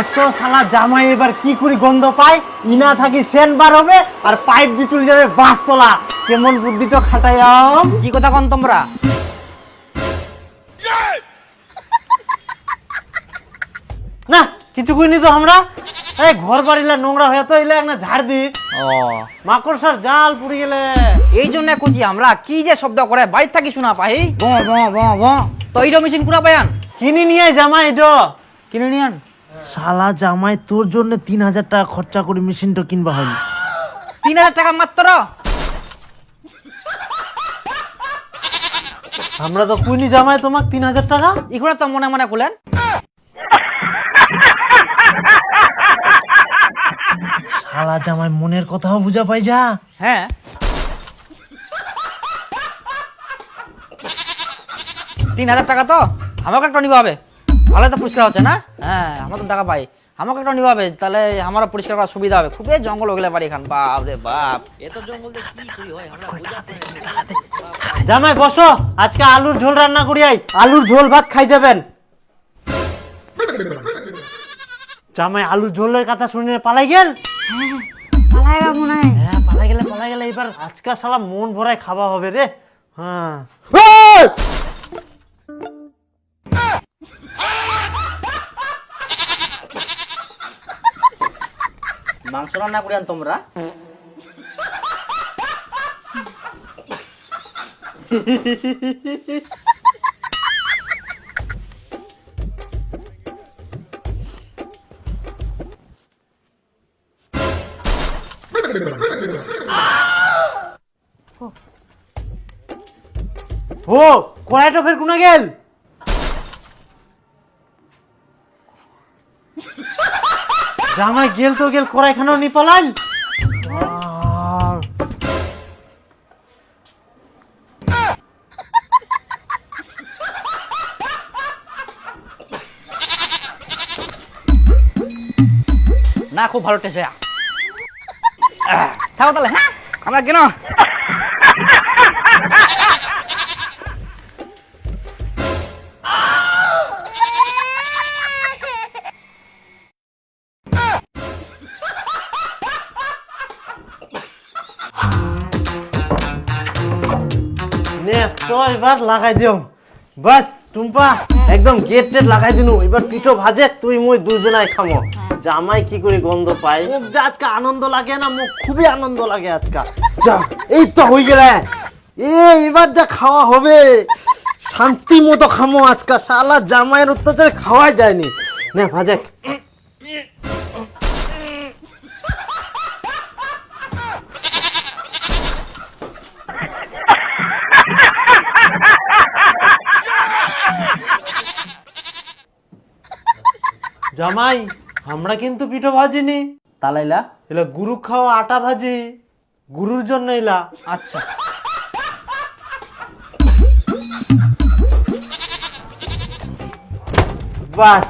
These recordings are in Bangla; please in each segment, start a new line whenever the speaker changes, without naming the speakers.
এত শালা জামাই এবার কি করি গন্ধ পায়? ইনা থাকি সেন বার হবে আর পাইপ বিটুল যাবে বাঁশতলা কেমন বুদ্ধিটা খাটাইয়াম
কি কথা কন তোমরা?
না কিছু কইনি তো আমরা। এই ঘর বাড়িলা নোংরা হয়ে তো এলে একটা ঝাড় দি।
ও।
মাকড়সার জাল পুড়ে গেলে।
এই জন্য কুচি আমরা কি যে শব্দ করে বাইর থাকি শোনা পাই ব ব ব ব। তো এইটা মেশিন কুড়া পায়ান?
কিনি নিয়ে জামা এটা
কিনে নিয়ান
শালা জামাই তোর জন্য তিন হাজার টাকা খরচা করে মেশিনটা কিনবা হয়নি।
তিন হাজার টাকা মাত্র?
আমরা তো কুইনি জামাই তোমাক তিন হাজার টাকা?
ইখুনা তো মনে মনে কুলেন
শালা জামাই মনের কথাও বুঝা পাই যা।
হ্যাঁ। তিন হাজার টাকা তো আমাকে একটা নিবা হবে। ভালো তো পরিষ্কার হচ্ছে না? হ্যাঁ আমার তো টাকা পাই। আমাকে একটা নিবা হবে তাহলে আমার পরিষ্কার করার সুবিধা হবে। খুবই জঙ্গল ওগুলো বাড়ি খান বাপ। রে বাপ এত জঙ্গল কি হয়? আমরা
জামাই বসো। আজকে আলুর ঝোল রান্না করি আই। আলুর ঝোল ভাত খাই যাবেন। জামাই আলুর ঝোলের কথা শুনে পালাই গেল?
পালাইবা মনে হয়।
হ্যাঁ পালাই গেলে পালাই গেলে। এবার আজকে শালা মন ভরায় খাওয়া হবে রে। হ্যাঁ।
মাংস রান্না করি আন তোমরা।
ও কড়াইটা ফের কোনা গেল? জামাই গেল তো গেল, কড়াইখানাও নি পালাল
না, খুব ভালো টেস্ট থাকো তাহলে হ্যাঁ? আমরা কেন
এবার লাগাই দিও বাস টুম্পা একদম গেট টেট লাগাই দিনু। এবার পিঠো ভাজে তুই মুই দুজনাই খামো। জামাই কি করে গন্ধ পায়? যে আজকে আনন্দ লাগে না মুখ খুবই আনন্দ লাগে আজকে। যা এই তো হয়ে গেলে। এ এবার যা খাওয়া হবে। শান্তি মতো খামো আজকে। শালা জামাইয়ের অত্যাচারে খাওয়াই যায়নি। নে ভাজে। জামাই আমরা কিন্তু পিঠো ভাজিনি।
তালাইলা।
এলা গুরু খাওয়া আটা ভাজি। গুরুর জন্য এলা।
আচ্ছা।
বাস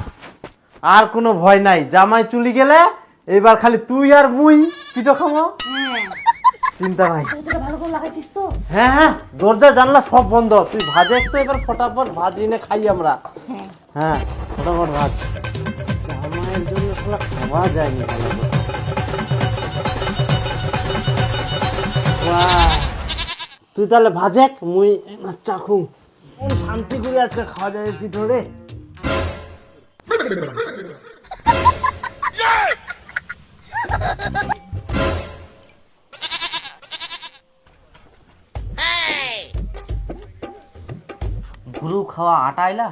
আর কোনো ভয় নাই। জামাই চুলি গেলে এবার খালি তুই আর মুই। পিঠো খাব
হ্যাঁ।
চিন্তা নাই।
ভালো করে লাগাইছিস তো?
হ্যাঁ হ্যাঁ দরজা জানলা সব বন্ধ। তুই ভাজে তো এবার ফটাফট ভাজি এনে খাই আমরা। হ্যাঁ। ফটাফট ভাজ। জামাইয়ের জন্য শালা খাওয়া যায়নি ভালো তুই তাহলে ভাজেক মুই চাখু কোন শান্তি করে আজকে খাওয়া যায় পিঠো রে?
গুরু খাওয়া আটা আইলা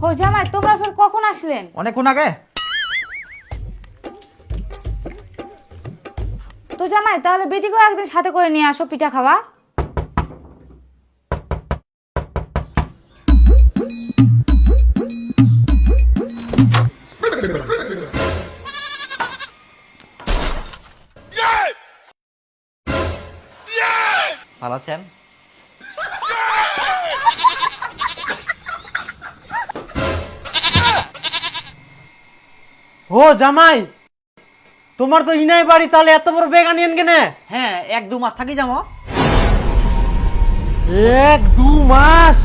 হো জামাই তোমরা ফের কখন আসলেন?
অনেকক্ষণ আগে।
তো জামাই তাহলে বেটিকেও একদিন সাথে করে নিয়ে আসো পিঠা খাওয়া।
ভালো আছেন?
ও জামাই তোমার তো ইনাই বাড়ি তাহলে এত বড় বেগ আনিয়েন কেনে
হ্যাঁ এক দু মাস থাকি যাব।
এক দু মাস?